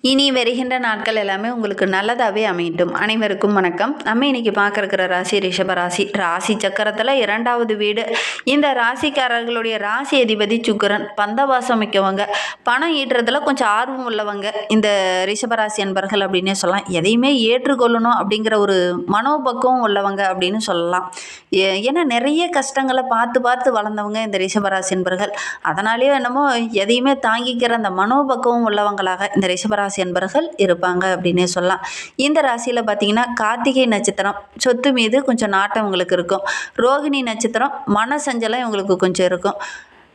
இனி வருகின்ற நாட்கள் எல்லாமே உங்களுக்கு நல்லதாகவே அமையட்டும். அனைவருக்கும் வணக்கம். நம்ம இன்னைக்கு பார்க்கறக்கிற ராசி ரிஷப ராசி. ராசி சக்கரத்தில் இரண்டாவது வீடு. இந்த ராசிக்காரர்களுடைய ராசி அதிபதி சுக்கரன் பந்தவாசம் மிக்கவங்க. பணம் ஈட்டுறதுல கொஞ்சம் ஆர்வம் உள்ளவங்க. இந்த ரிஷபராசி என்பர்கள் அப்படின்னே சொல்லலாம். எதையுமே ஏற்றுக்கொள்ளணும் அப்படிங்கிற ஒரு மனோபக்குவம் உள்ளவங்க அப்படின்னு சொல்லலாம். ஏ- ஏன்னா நிறைய கஷ்டங்களை பார்த்து பார்த்து வளர்ந்தவங்க இந்த ரிஷபராசி என்பர்கள் அதனாலேயோ என்னமோ எதையுமே தாங்கிக்கிற அந்த மனோபக்குவம் உள்ளவங்களாக இந்த ரிஷபராசி ராசி அன்பர்கள் இருப்பாங்க அப்படின்னே சொல்லலாம். இந்த ராசியில் பார்த்தீங்கன்னா கார்த்திகை நட்சத்திரம் சொத்து மீது கொஞ்சம் நாட்டம் உங்களுக்கு இருக்கும். ரோகிணி நட்சத்திரம் மனசஞ்சலம் இவங்களுக்கு கொஞ்சம் இருக்கும்.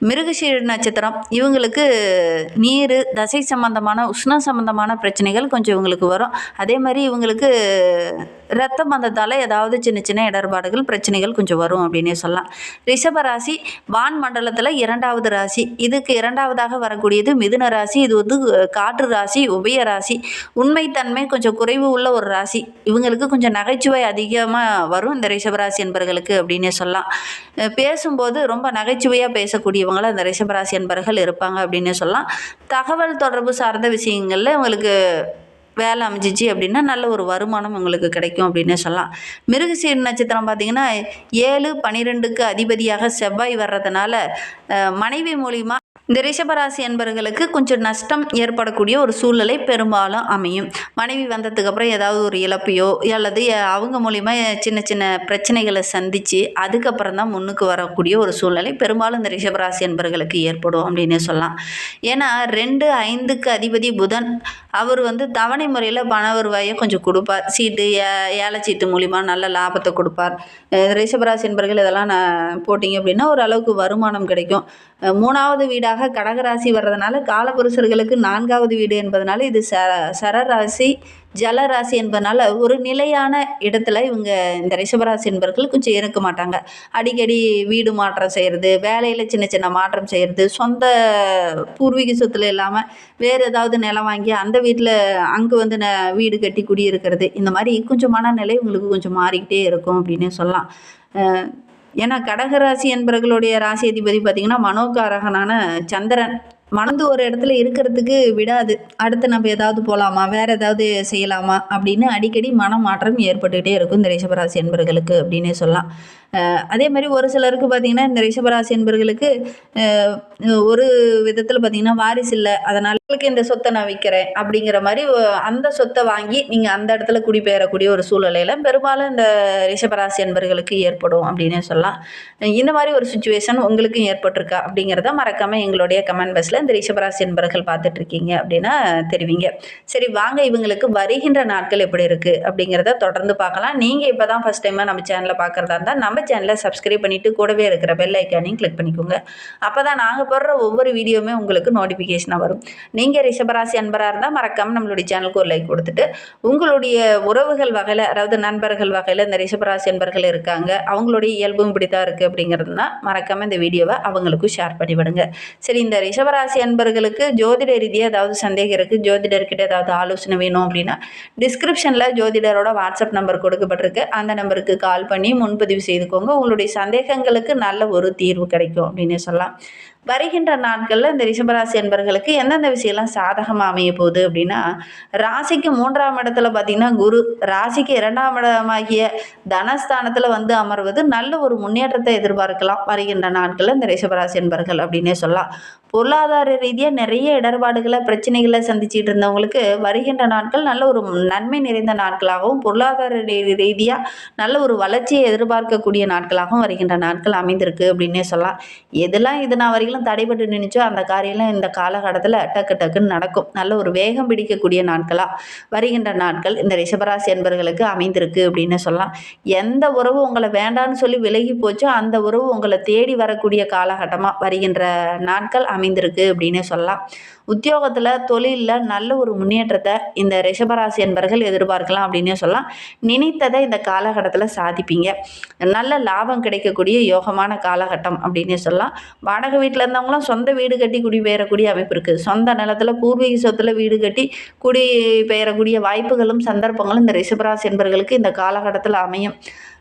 மிருகசீர நட்சத்திரம். இவங்களுக்கு நீர் தசை சம்பந்தமான உஷ்ணம் சம்பந்தமான பிரச்சனைகள் கொஞ்சம் இவங்களுக்கு வரும். அதே மாதிரி இவங்களுக்கு ரத்த வந்ததால் ஏதாவது சின்ன சின்ன இடர்பாடுகள் பிரச்சனைகள் கொஞ்சம் வரும் அப்படின்னே சொல்லலாம். ரிஷப ராசி வான் மண்டலத்தில் இரண்டாவது ராசி. இதுக்கு இரண்டாவதாக வரக்கூடியது மிதுன ராசி. இது வந்து காற்று ராசி உபய ராசி. உண்மைத்தன்மை கொஞ்சம் குறைவு உள்ள ஒரு ராசி. இவங்களுக்கு கொஞ்சம் நகைச்சுவை அதிகமாக வரும் இந்த ரிஷபராசி என்பர்களுக்கு அப்படின்னே சொல்லலாம். பேசும்போது ரொம்ப நகைச்சுவையாக பேசக்கூடியவங்கள அந்த ரிஷபராசி அன்பர்கள் இருப்பாங்க அப்படின்னே சொல்லலாம். தகவல் தொடர்பு சார்ந்த விஷயங்களில் உங்களுக்கு வேலை அமைஞ்சிச்சு அப்படின்னா நல்ல ஒரு வருமானம் உங்களுக்கு கிடைக்கும் அப்படின்னே சொல்லலாம். மிருகசீர் நட்சத்திரம் பார்த்திங்கன்னா ஏழு பன்னிரெண்டுக்கு அதிபதியாக செவ்வாய் வர்றதுனால மனைவி மூலிமா இந்த ரிஷபராசி என்பவர்களுக்கு கொஞ்சம் நஷ்டம் ஏற்படக்கூடிய ஒரு சூழ்நிலை பெரும்பாலும் அமையும். மனைவி வந்ததுக்கப்புறம் ஏதாவது ஒரு இழப்பையோ அல்லது அவங்க மூலிமா சின்ன சின்ன பிரச்சனைகளை சந்தித்து அதுக்கப்புறம் தான் முன்னுக்கு வரக்கூடிய ஒரு சூழ்நிலை பெரும்பாலும் இந்த ரிஷபராசி என்பவர்களுக்கு ஏற்படும் அப்படின்னு சொல்லலாம். ஏன்னா ரெண்டு ஐந்துக்கு அதிபதி புதன் அவர் வந்து தவணை முறையில் பண வருவாயை கொஞ்சம் கொடுப்பார். சீட்டு ஏ ஏலச்சீட்டு மூலிமா நல்ல லாபத்தை கொடுப்பார். ரிஷபராசி என்பர்கள் இதெல்லாம் நான் போட்டிங்க அப்படின்னா ஓரளவுக்கு வருமானம் கிடைக்கும். மூணாவது வீடாக கடகராசி வர்றதுனால காலபுருஷர்களுக்கு நான்காவது வீடு என்பதனால இது ச சரராசி ஜலராசி என்பதனால ஒரு நிலையான இடத்துல இவங்க இந்த ரிஷபராசி என்பவர்கள் கொஞ்சம் இருக்க மாட்டாங்க. அடிக்கடி வீடு மாற்றம் செய்கிறது வேலையில் சின்ன சின்ன மாற்றம் செய்கிறது சொந்த பூர்வீக சொத்துல இல்லாமல் வேறு ஏதாவது நிலம் வாங்கி அந்த வீட்டில் அங்கே வந்து ந வீடு கட்டி குடியிருக்கிறது. இந்த மாதிரி கொஞ்சம் மனநிலை உங்களுக்கு கொஞ்சம் மாறிக்கிட்டே இருக்கும் அப்படின்னு சொல்லலாம். ஏன்னா கடகராசி என்பவர்களுடைய ராசி அதிபதி பார்த்திங்கன்னா மனோகாரகனான சந்திரன். மணந்து ஒரு இடத்துல இருக்கிறதுக்கு விடாது. அடுத்து நம்ம ஏதாவது போகலாமா வேறு ஏதாவது செய்யலாமா? அப்படின்னு அடிக்கடி மனமாற்றம் ஏற்பட்டுக்கிட்டே இருக்கும் இந்த ரிஷபராசி என்பர்களுக்கு அப்படின்னே சொல்லலாம். அதே மாதிரி ஒரு சிலருக்கு பார்த்திங்கன்னா இந்த ரிஷபராசி என்பர்களுக்கு ஒரு விதத்தில் பார்த்திங்கன்னா வாரிசு இல்லை அதனால் உங்களுக்கு இந்த சொத்தை நான் விற்கிறேன் அப்படிங்கிற மாதிரி அந்த சொத்தை வாங்கி நீங்கள் அந்த இடத்துல குடிபெயரக்கூடிய ஒரு சூழ்நிலையில் பெரும்பாலும் இந்த ரிஷபராசி என்பர்களுக்கு ஏற்படும் அப்படின்னே சொல்லலாம். இந்த மாதிரி ஒரு சுச்சுவேஷன் உங்களுக்கும் ஏற்பட்டிருக்கா அப்படிங்கிறத மறக்காமல் எங்களுடைய கமெண்ட் பாக்ஸில் இந்த ரிஷபராசி என்பர்கள் பார்த்துட்ருக்கீங்க அப்படின்னா தெரிவிங்க. சரி வாங்க இவங்களுக்கு வருகின்ற நாட்கள் எப்படி இருக்குது அப்படிங்கிறத தொடர்ந்து பார்க்கலாம். நீங்கள் இப்போ தான் ஃபஸ்ட் டைமாக நம்ம சேனலில் பார்க்குறதா இருந்தால் நம்ம சேனலை சப்ஸ்கிரைப் பண்ணிவிட்டு கூடவே இருக்கிற பெல் ஐக்கானையும் கிளிக் பண்ணிக்கோங்க. அப்போ தான் நாங்கள் போடுற ஒவ்வொரு வீடியோவுமே உங்களுக்கு நோட்டிஃபிகேஷனாக வரும். நீங்கள் ரிஷபராசி அன்பராக இருந்தால் மறக்காமல் நம்மளுடைய சேனலுக்கு ஒரு லைக் கொடுத்துட்டு உங்களுடைய உறவுகள் வகையில் அதாவது நண்பர்கள் வகையில் இந்த ரிஷபராசி அன்பர்கள் இருக்காங்க அவங்களுடைய இயல்பும் இப்படி தான் இருக்குது அப்படிங்கிறதுனா மறக்காமல் இந்த வீடியோவை அவங்களுக்கும் ஷேர் பண்ணி விடுங்க சரி இந்த ரிஷபராசி அன்பர்களுக்கு ஜோதிட ரீதியாக ஏதாவது சந்தேகம் இருக்குது ஜோதிடர்கிட்ட ஏதாவது ஆலோசனை வேணும் அப்படின்னா டிஸ்கிரிப்ஷனில் ஜோதிடரோட வாட்ஸ்அப் நம்பர் கொடுக்கப்பட்டிருக்கு. அந்த நம்பருக்கு கால் பண்ணி முன்பதிவு செய்து செய்துக்கோங்க உங்களுடைய சந்தேகங்களுக்கு நல்ல ஒரு தீர்வு கிடைக்கும் அப்படின்னு சொல்லலாம். வருகின்ற நாட்களில் இந்த ரிஷபராசி என்பர்களுக்கு எந்தெந்த விஷயம்லாம் சாதகமாக அமைய போகுது அப்படின்னா ராசிக்கு மூன்றாம் இடத்துல பார்த்திங்கன்னா குரு ராசிக்கு இரண்டாம் இடமாகிய தனஸ்தானத்தில் வந்து அமர்வது நல்ல ஒரு முன்னேற்றத்தை எதிர்பார்க்கலாம். வருகின்ற நாட்களில் இந்த ரிஷபராசி என்பர்கள் அப்படின்னே சொல்லலாம். பொருளாதார ரீதியாக நிறைய இடர்பாடுகளை பிரச்சனைகளை சந்திச்சிட்டு இருந்தவங்களுக்கு வருகின்ற நாட்கள் நல்ல ஒரு நன்மை நிறைந்த நாட்களாகவும் பொருளாதார ரீ- ரீதியாக நல்ல ஒரு வளர்ச்சியை எதிர்பார்க்கக்கூடிய நாட்களாகவும் வருகின்ற நாட்கள் அமைந்திருக்கு அப்படின்னே சொல்லலாம். எதெல்லாம் இது நான் வரைக்கும் தடைபட்டு நின்றுச்சோ அந்த காரியம்லாம் இந்த காலகட்டத்தில் டக்கு டக்குன்னு நடக்கும். நல்ல ஒரு வேகம் பிடிக்கக்கூடிய நாட்களாக வருகின்ற நாட்கள் இந்த ரிஷபராசி என்பர்களுக்கு அமைந்திருக்கு அப்படின்னு சொல்லலாம். எந்த உறவு உங்களை வேண்டான்னு சொல்லி விலகி போச்சோ அந்த உறவு உங்களை தேடி வரக்கூடிய காலகட்டமாக வருகின்ற நாட்கள் அமைந்திருக்கு அப்படின்னு சொல்லலாம். உத்தியோகத்தில் தொழிலில் நல்ல ஒரு முன்னேற்றத்தை இந்த ரிஷபராசி என்பர்கள் எதிர்பார்க்கலாம் அப்படின்னே சொல்லலாம். நினைத்ததை இந்த காலகட்டத்தில் சாதிப்பீங்க. நல்ல லாபம் கிடைக்கக்கூடிய யோகமான காலகட்டம் அப்படின்னே சொல்லலாம். வாடகை வீட்டில் இருந்தவங்களும் சொந்த வீடு கட்டி குடிபெயரக்கூடிய அமைப்பு இருக்குது சொந்த நிலத்தில் பூர்வீக சொத்தில் வீடு கட்டி குடி பெயரக்கூடிய வாய்ப்புகளும் சந்தர்ப்பங்களும் இந்த ரிஷபராசி என்பர்களுக்கு இந்த காலகட்டத்தில் அமையும்.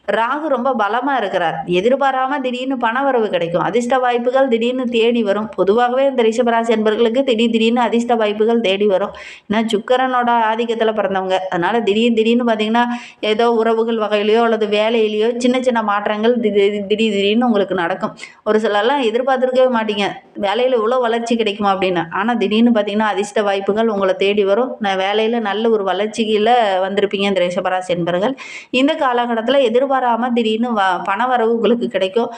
ராகு ரொம்ப பலமாக இருக்கிறார். எதிர்பாராமல் திடீர்னு பண வரவு கிடைக்கும். அதிர்ஷ்ட வாய்ப்புகள் திடீர்னு தேடி வரும். பொதுவாகவே இந்த ரிஷபராசி என்பர்களுக்கு திடீர் திடீர்னு அதிர்ஷ்ட வாய்ப்புகள் தேடி வரும். ஏன்னா சுக்கரனோட ஆதிக்கத்தில் பிறந்தவங்க. அதனால் திடீர் திடீர்னு பார்த்தீங்கன்னா ஏதோ உறவுகள் வகையிலையோ அல்லது வேலையிலையோ சின்ன சின்ன மாற்றங்கள் திடீர் திடீர்னு உங்களுக்கு நடக்கும். ஒரு சிலர்லாம் எதிர்பார்த்துருக்கவே மாட்டீங்க. வேலையில் இவ்வளோ வளர்ச்சி கிடைக்குமா அப்படின்னு? ஆனால் திடீர்னு பார்த்தீங்கன்னா அதிர்ஷ்ட வாய்ப்புகள் உங்களை தேடி வரும். நான் வேலையில் நல்ல ஒரு வளர்ச்சியில் வந்திருப்பீங்க இந்த ரிஷபராசி என்பர்கள் இந்த காலகட்டத்தில் எதிர்பாராமல் திடீர்னு வ பண வரவு உங்களுக்கு கிடைக்கும்.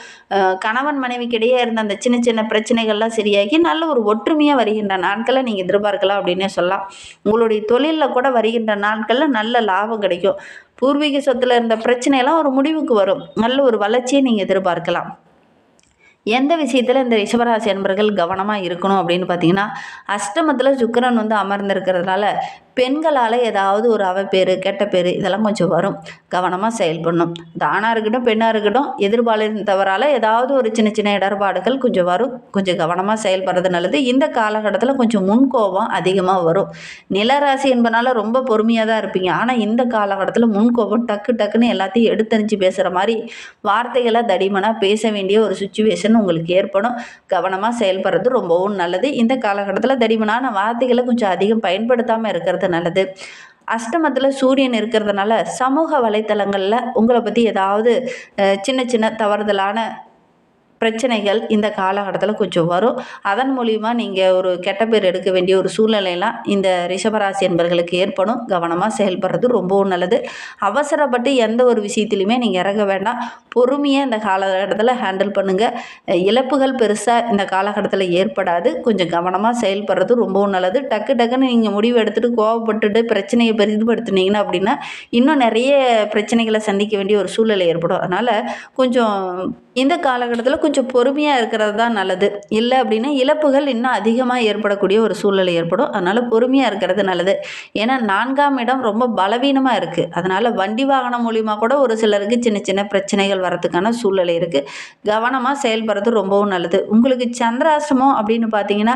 கணவன் மனைவிக்கிடையே இருந்த அந்த சின்ன சின்ன பிரச்சனைகள்லாம் சரியாகி நல்ல ஒரு ஒற்றுமையாக வருகின்ற நாட்களை நீங்கள் எதிர்பார்க்கலாம் அப்படின்னே சொல்லலாம். உங்களுடைய தொழிலில் கூட வருகின்ற நாட்களில் நல்ல லாபம் கிடைக்கும். பூர்வீக சொத்தில் இருந்த பிரச்சனையெல்லாம் ஒரு முடிவுக்கு வரும். நல்ல ஒரு வளர்ச்சியை நீங்கள் எதிர்பார்க்கலாம். எந்த விஷயத்தில் இந்த ரிஷபராசி அன்பர்கள் கவனமாக இருக்கணும் அப்படின்னு பார்த்தீங்கன்னா அஷ்டமத்தில் சுக்கரன் வந்து அமர்ந்திருக்கிறதுனால பெண்களால் ஏதாவது ஒரு அவப்பேறு கெட்ட பேர் இதெல்லாம் கொஞ்சம் வரும். கவனமாக செயல்படணும். தானாக இருக்கட்டும் பெண்ணாக இருக்கட்டும் எதிர்பாலித்தவரால் ஏதாவது ஒரு சின்ன சின்ன இடர்பாடுகள் கொஞ்சம் வரும். கொஞ்சம் கவனமாக செயல்படுறது நல்லது. இந்த காலகட்டத்தில் கொஞ்சம் முன்கோபம் அதிகமாக வரும். நிலராசி என்பனால ரொம்ப பொறுமையாக தான் இருப்பீங்க. ஆனால் இந்த காலகட்டத்தில் முன்கோபம் டக்கு டக்குன்னு எல்லாத்தையும் எடுத்தறிஞ்சு பேசுகிற மாதிரி வார்த்தைகளை தடிமனாக பேச வேண்டிய ஒரு சுச்சுவேஷன் உங்களுக்கு ஏற்படும். கவனமாக செயல்படுறது ரொம்பவும் நல்லது. இந்த காலகட்டத்தில் தடிமனான வார்த்தைகளை கொஞ்சம் அதிகம் பயன்படுத்தாமல் இருக்கிறது நல்லது. அஷ்டமத்தில் சூரியன் இருக்கிறதுனால சமூக வலைத்தளங்களில் உங்களை பற்றி ஏதாவது சின்ன சின்ன தவறுதலான பிரச்சனைகள் இந்த காலகட்டத்தில் கொஞ்சம் வரும். அதன் மூலிமா நீங்கள் ஒரு கெட்ட பேர் எடுக்க வேண்டிய ஒரு சூழ்நிலையெல்லாம் இந்த ரிஷபராசி என்பர்களுக்கு ஏற்படும். கவனமாக செயல்படுறது ரொம்பவும் நல்லது. அவசரப்பட்டு எந்த ஒரு விஷயத்துலையுமே நீங்கள் இறங்க வேண்டாம். பொறுமையாக இந்த காலகட்டத்தில் ஹேண்டில் பண்ணுங்கள் இழப்புகள் பெருசாக இந்த காலகட்டத்தில் ஏற்படாது. கொஞ்சம் கவனமாக செயல்படுறது ரொம்பவும் நல்லது. டக்கு டக்குன்னு நீங்கள் முடிவு எடுத்துகிட்டு கோவப்பட்டுட்டு பிரச்சனையை பெரிதுபடுத்துனீங்கன்னா அப்படின்னா இன்னும் நிறைய பிரச்சனைகளை சந்திக்க வேண்டிய ஒரு சூழ்நிலை ஏற்படும். அதனால் கொஞ்சம் இந்த காலகட்டத்தில் கொஞ்சம் பொறுமையாக இருக்கிறது தான் நல்லது. இல்லை அப்படின்னா இழப்புகள் இன்னும் அதிகமாக ஏற்படக்கூடிய ஒரு சூழ்நிலை ஏற்படும். அதனால் பொறுமையாக இருக்கிறது நல்லது. ஏன்னா நான்காம் இடம் ரொம்ப பலவீனமாக இருக்குது அதனால் வண்டி வாகனம் மூலிமா கூட ஒரு சிலருக்கு சின்ன சின்ன பிரச்சனைகள் வரதுக்கான சூழ்நிலை இருக்குது கவனமாக செயல்படுறது ரொம்பவும் நல்லது. உங்களுக்கு சந்திராசிரமம் அப்படின்னு பார்த்தீங்கன்னா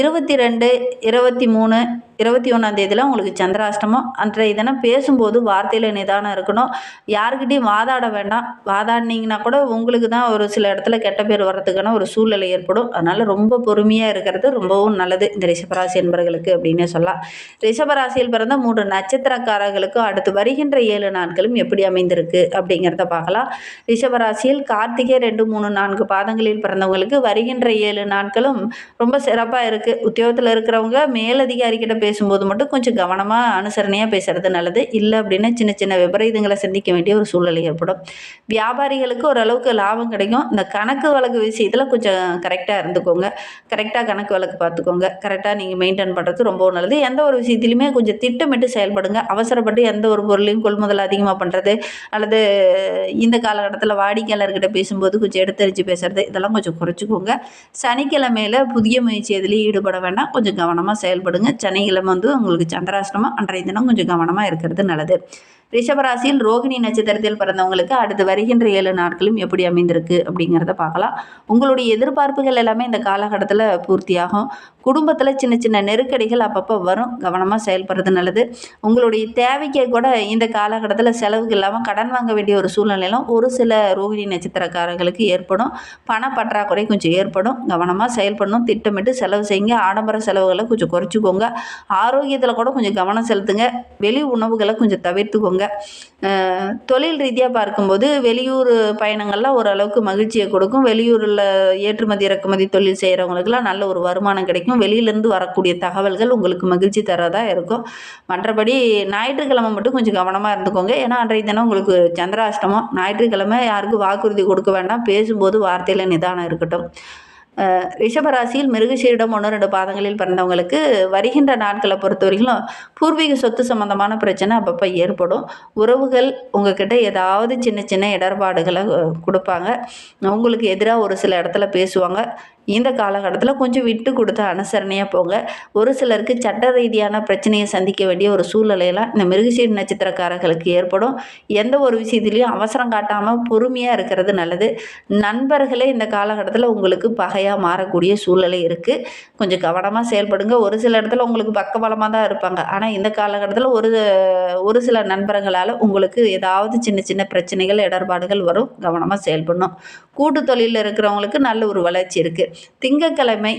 இருபத்தி ரெண்டு இருபத்தி மூணு இருபத்தி ஒன்றாந்தேதியில் உங்களுக்கு சந்திராஷ்டமம். அன்றைய தினம் பேசும்போது வார்த்தையில் நிதானம் இருக்கணும். யாருக்கிட்டையும் வாதாட வேண்டாம். வாதாடினீங்கன்னா கூட உங்களுக்கு தான் ஒரு சில இடத்துல கெட்ட பேர் வர்றதுக்கான ஒரு சூழ்நிலை ஏற்படும். அதனால் ரொம்ப பொறுமையாக இருக்கிறது ரொம்பவும் நல்லது இந்த ரிஷபராசி என்பர்களுக்கு அப்படின்னே சொல்லலாம். ரிஷபராசியில் பிறந்த மூன்று நட்சத்திரக்காரர்களுக்கும் அடுத்து வருகின்ற ஏழு நாட்களும் எப்படி அமைந்திருக்கு அப்படிங்கிறத பார்க்கலாம். ரிஷபராசியில் கார்த்திகை ரெண்டு மூணு நான்கு பாதங்களில் பிறந்தவங்களுக்கு வருகின்ற ஏழு நாட்களும் ரொம்ப சிறப்பாக இருக்குது உத்தியோகத்தில் இருக்கிறவங்க மேலதிகாரிகிட்ட பேசும்போது மட்டும் கொஞ்சம் கவனமாக அனுசரணையாக பேசுகிறது நல்லது. இல்லை அப்படின்னா சின்ன சின்ன விபரீதங்களை சந்திக்க வேண்டிய ஒரு சூழ்நிலை ஏற்படும். வியாபாரிகளுக்கு ஓரளவுக்கு லாபம் கிடைக்கும். இந்த கணக்கு வழக்கு விஷயத்தில் கொஞ்சம் கரெக்டாக இருந்துக்கோங்க. கரெக்டாக கணக்கு வழக்கு பார்த்துக்கோங்க. கரெக்டாக நீங்கள் மெயின்டைன் பண்ணுறது ரொம்ப நல்லது. எந்த ஒரு விஷயத்துலையுமே கொஞ்சம் திட்டமிட்டு செயல்படுங்க. அவசரப்பட்டு எந்த ஒரு பொருளையும் கொள்முதல் அதிகமாக பண்ணுறது அல்லது இந்த காலகட்டத்தில் வாடிக்கையாளர்கிட்ட பேசும்போது கொஞ்சம் எடுத்தறிஞ்சு பேசுறது இதெல்லாம் கொஞ்சம் குறைச்சிக்கோங்க. சனிக்கிழமையில் புதிய முயற்சி எதுலேயும் ஈடுபட வேண்டாம். கொஞ்சம் கவனமாக செயல்படுங்க. சனிக்கிழமை வந்து உங்களுக்கு சந்திராஷ்டமம் அன்றைய தினம் கொஞ்சம் கவனமாக இருக்கிறது நல்லது. ரிஷபராசியில் ரோகிணி நட்சத்திரத்தில் பிறந்தவங்களுக்கு அடுத்து வருகின்ற ஏழு நாட்களும் எப்படி அமைந்திருக்கு அப்படிங்கிறத பார்க்கலாம். உங்களுடைய எதிர்பார்ப்புகள் எல்லாமே இந்த காலகட்டத்தில் பூர்த்தியாகும். குடும்பத்தில் சின்ன சின்ன நெருக்கடிகள் அப்பப்போ வரும். கவனமாக செயல்படுறது நல்லது. உங்களுடைய தேவைக்கே கூட இந்த காலகட்டத்தில் செலவுக்கு இல்லாமல் கடன் வாங்க வேண்டிய ஒரு சூழ்நிலையிலும் ஒரு சில ரோகிணி நட்சத்திரக்காரர்களுக்கு ஏற்படும். பண பற்றாக்குறை கொஞ்சம் ஏற்படும். கவனமாக செயல்படணும். திட்டமிட்டு செலவு செய்யுங்க. ஆடம்பர செலவுகளை கொஞ்சம் குறைச்சிக்கோங்க. ஆரோக்கியத்தில் கூட கொஞ்சம் கவனம் செலுத்துங்க. வெளி உணவுகளை கொஞ்சம் தவிர்த்துக்கோங்க. அவங்க தொழில் ரீதியாக பார்க்கும்போது வெளியூர் பயணங்கள்லாம் ஓரளவுக்கு மகிழ்ச்சியை கொடுக்கும். வெளியூரில் ஏற்றுமதி இறக்குமதி தொழில் செய்கிறவங்களுக்குலாம் நல்ல ஒரு வருமானம் கிடைக்கும். வெளியிலேருந்து வரக்கூடிய தகவல்கள் உங்களுக்கு மகிழ்ச்சி தரதாக இருக்கும். மற்றபடி ஞாயிற்றுக்கிழமை மட்டும் கொஞ்சம் கவனமாக இருந்துக்கோங்க. ஏன்னா அன்றைய தினம் உங்களுக்கு சந்திராஷ்டமம். ஞாயிற்றுக்கிழமை யாருக்கும் வாக்குறுதி கொடுக்க வேண்டாம். பேசும்போது வார்த்தையில் நிதானம் இருக்கட்டும். ரிஷபராசியில் மிருகசீரிடம் ஒன்று ரெண்டு பாதங்களில் பிறந்தவங்களுக்கு வருகின்ற நாட்களை பொறுத்தவரைக்கும் பூர்வீக சொத்து சம்மந்தமான பிரச்சனை அப்பப்போ ஏற்படும். உறவுகள் உங்ககிட்ட ஏதாவது சின்ன சின்ன இடர்பாடுகளை கொடுப்பாங்க. உங்களுக்கு எதிராக ஒரு சில இடத்துல பேசுவாங்க. இந்த காலகட்டத்தில் கொஞ்சம் விட்டு கொடுத்து அனுசரணையாக போங்க ஒரு சிலருக்கு சட்ட ரீதியான பிரச்சனையை சந்திக்க வேண்டிய ஒரு சூழ்நிலையெல்லாம் இந்த மிருகசீர் நட்சத்திரக்காரர்களுக்கு ஏற்படும். எந்த ஒரு விஷயத்துலையும் அவசரம் காட்டாமல் பொறுமையாக இருக்கிறது நல்லது. நண்பர்களே இந்த காலகட்டத்தில் உங்களுக்கு பகையாக மாறக்கூடிய சூழ்நிலை இருக்குது கொஞ்சம் கவனமாக செயல்படுங்க. ஒரு சில இடத்துல உங்களுக்கு பக்கபலமாக தான் இருப்பாங்க. ஆனால் இந்த காலகட்டத்தில் ஒரு ஒரு சில நண்பர்களால் உங்களுக்கு ஏதாவது சின்ன சின்ன பிரச்சனைகள் இடர்பாடுகள் வரும். கவனமாக செயல்படணும். கூட்டு தொழிலில் இருக்கிறவங்களுக்கு நல்ல ஒரு வளர்ச்சி இருக்குது திங்கட்கிழமை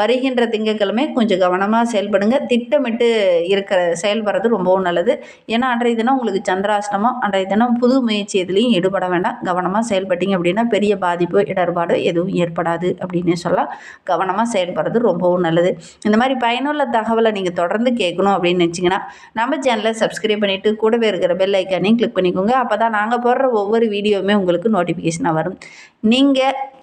வருகின்ற திங்கட்கிழமை கொஞ்சம் கவனமாக செயல்படுங்க. திட்டமிட்டு இருக்கிற செயல்படுறது ரொம்பவும் நல்லது. ஏன்னா அன்றைய தினம் உங்களுக்கு சந்திராஷ்டமம் அன்றைய தினம் புது முயற்சி எதுலேயும் ஈடுபட வேண்டாம். கவனமாக செயல்பட்டீங்க அப்படின்னா பெரிய பாதிப்பு இடர்பாடு எதுவும் ஏற்படாது அப்படின்னு சொல்லலாம். கவனமாக செயல்படுறது ரொம்பவும் நல்லது. இந்த மாதிரி பயனுள்ள தகவலை நீங்கள் தொடர்ந்து கேட்கணும் அப்படின்னு நினச்சிங்கன்னா நம்ம சேனலை சப்ஸ்கிரைப் பண்ணிவிட்டு கூடவே இருக்கிற பெல் ஐக்கானையும் கிளிக் பண்ணிக்கோங்க. அப்போ தான் நாங்கள் போடுற ஒவ்வொரு வீடியோவுமே உங்களுக்கு நோட்டிஃபிகேஷனாக வரும். நீங்கள்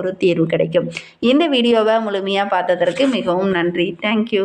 ஒரு தீர்வு கிடைக்கும். இந்த வீடியோவை முழுமையாக பார்த்ததற்கு மிகவும் நன்றி. தேங்க்யூ